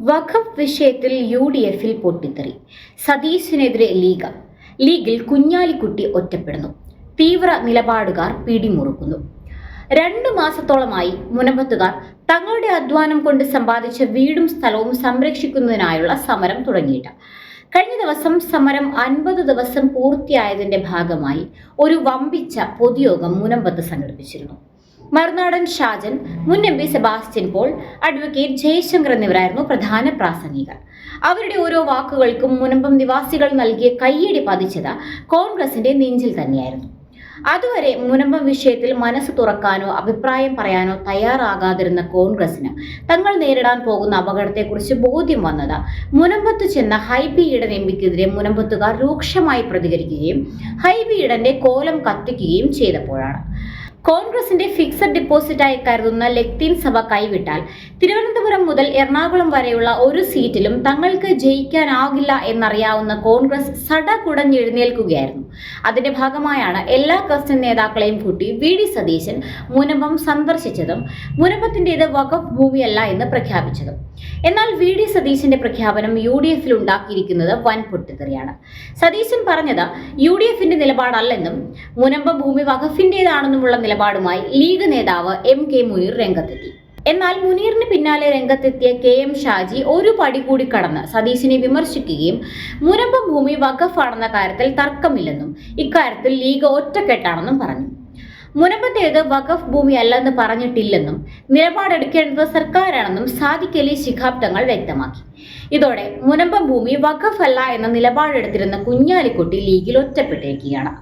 വഖഫ് വിഷയത്തിൽ U D എഫിൽ പൊട്ടിത്തെറി. സതീശിനെതിരെ ലീഗ്. ലീഗിൽ കുഞ്ഞാലിക്കുട്ടി ഒറ്റപ്പെടുന്നു. തീവ്ര നിലപാടുകാർ പിടിമുറുക്കുന്നു. രണ്ടു മാസത്തോളമായി മുനമ്പത്തുകാർ തങ്ങളുടെ അധ്വാനം കൊണ്ട് സമ്പാദിച്ച വീടും സ്ഥലവും സംരക്ഷിക്കുന്നതിനായുള്ള സമരം തുടങ്ങിയിട്ട്. കഴിഞ്ഞ ദിവസം സമരം അൻപത് ദിവസം പൂർത്തിയായതിന്റെ ഭാഗമായി ഒരു വമ്പിച്ച പൊതുയോഗം മുനമ്പത്ത് സംഘടിപ്പിച്ചിരുന്നു. മറുനാടൻ ഷാജൻ മുൻ M P Sebastian Paul advocate Jayashankar എന്നിവരായിരുന്നു പ്രധാന പ്രാസംഗികർ. അവരുടെ ഓരോ വാക്കുകൾക്കും മുനമ്പം നിവാസികൾ നൽകിയ കയ്യടി പതിച്ചത് കോൺഗ്രസിന്റെ നെഞ്ചിൽ തന്നെയായിരുന്നു. അതുവരെ മുനമ്പം വിഷയത്തിൽ മനസ്സ് തുറക്കാനോ അഭിപ്രായം പറയാനോ തയ്യാറാകാതിരുന്ന കോൺഗ്രസിന് തങ്ങൾ നേരിടാൻ പോകുന്ന അപകടത്തെക്കുറിച്ച് ബോധ്യം വന്നത് മുനമ്പത്ത് ചെന്ന ഹൈബി ഈഡൻ എം പിക്കെതിരെ മുനമ്പത്തുകാർ രൂക്ഷമായി പ്രതികരിക്കുകയും ഹൈബി ഈഡന്റെ കോലം കത്തിക്കുകയും ചെയ്തപ്പോഴാണ്. കോൺഗ്രസിന്റെ ഫിക്സഡ് ഡിപ്പോസിറ്റായി കരുതുന്ന ലക്തീൻ സഭ കൈവിട്ടാൽ തിരുവനന്തപുരം മുതൽ എറണാകുളം വരെയുള്ള ഒരു സീറ്റിലും തങ്ങൾക്ക് ജയിക്കാനാകില്ല എന്നറിയാവുന്ന കോൺഗ്രസ് സട കുടഞ്ഞെഴുന്നേൽക്കുകയായിരുന്നു അതിന്റെ ഭാഗമായാണ് എല്ലാ ക്രിസ്ത്യൻ നേതാക്കളെയും കൂട്ടി വി ഡി സതീശൻ മുനമ്പം സന്ദർശിച്ചതും മുനമ്പത്തിന്റേത് വഖഫ് ഭൂമിയല്ല എന്ന് പ്രഖ്യാപിച്ചതും. എന്നാൽ വി ഡി സതീശന്റെ പ്രഖ്യാപനം യു ഡി എഫിൽ ഉണ്ടാക്കിയിരിക്കുന്നത് വൻ പൊട്ടിത്തെറിയാണ് സതീശൻ പറഞ്ഞത് യു ഡി എഫിന്റെ നിലപാടല്ലെന്നും മുനമ്പ ഭൂമി വഖഫിന്റേതാണെന്നുമുള്ള നിലപാടുമായി ലീഗ് നേതാവ് എം കെ മുനീർ രംഗത്തെത്തി. എന്നാൽ മുനീറിന് പിന്നാലെ രംഗത്തെത്തിയ കെ എം ഷാജി ഒരു പടി കൂടി കടന്ന് സതീശിനെ വിമർശിക്കുകയും മുനമ്പ ഭൂമി വഖഫാണെന്ന കാര്യത്തിൽ തർക്കമില്ലെന്നും ഇക്കാര്യത്തിൽ ലീഗ് ഒറ്റക്കെട്ടാണെന്നും പറഞ്ഞു. മുനമ്പത്തേത് വഖഫ് ഭൂമി അല്ലെന്ന് പറഞ്ഞിട്ടില്ലെന്നും നിലപാടെടുക്കേണ്ടത് സർക്കാരാണെന്നും സാദിഖ് അലി ശിഖാബ് തങ്ങൾ വ്യക്തമാക്കി. ഇതോടെ മുനമ്പം ഭൂമി വഖഫ് അല്ല എന്ന നിലപാടെടുത്തിരുന്ന കുഞ്ഞാലിക്കുട്ടി ലീഗിൽ ഒറ്റപ്പെട്ടിരിക്കുകയാണ്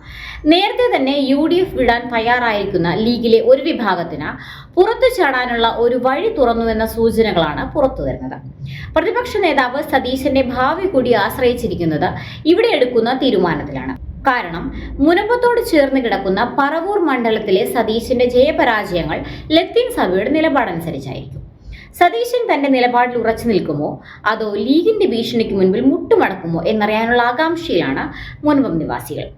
നേരത്തെ തന്നെ യു ഡി എഫ് വിടാൻ തയ്യാറായിരിക്കുന്ന ലീഗിലെ ഒരു വിഭാഗത്തിന് പുറത്തു ചാടാനുള്ള ഒരു വഴി തുറന്നുവെന്ന സൂചനകളാണ് പുറത്തു വരുന്നത്. പ്രതിപക്ഷ നേതാവ് സതീശന്റെ ഭാവി കൂടി ആശ്രയിച്ചിരിക്കുന്നത് ഇവിടെ എടുക്കുന്ന തീരുമാനത്തിലാണ്. കാരണം മുനമ്പത്തോട് ചേർന്ന് കിടക്കുന്ന പറവൂർ മണ്ഡലത്തിലെ സതീശന്റെ ജയപരാജയങ്ങൾ ലത്തീൻ സഭയുടെ നിലപാടനുസരിച്ചായിരിക്കും. സതീശൻ തന്റെ നിലപാടിൽ ഉറച്ചു നിൽക്കുമോ? അതോ ലീഗിന്റെ ഭീഷണിക്ക് മുൻപിൽ മുട്ടുമടക്കുമോ എന്നറിയാനുള്ള ആകാംക്ഷയിലാണ് മുനമ്പം നിവാസികൾ.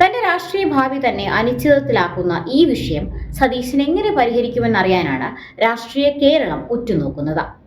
തന്റെ രാഷ്ട്രീയ ഭാവി തന്നെ അനിശ്ചിതത്തിലാക്കുന്ന ഈ വിഷയം സതീശൻ എങ്ങനെ പരിഹരിക്കുമെന്നറിയാനാണ് രാഷ്ട്രീയ കേരളം ഉറ്റുനോക്കുന്നത്.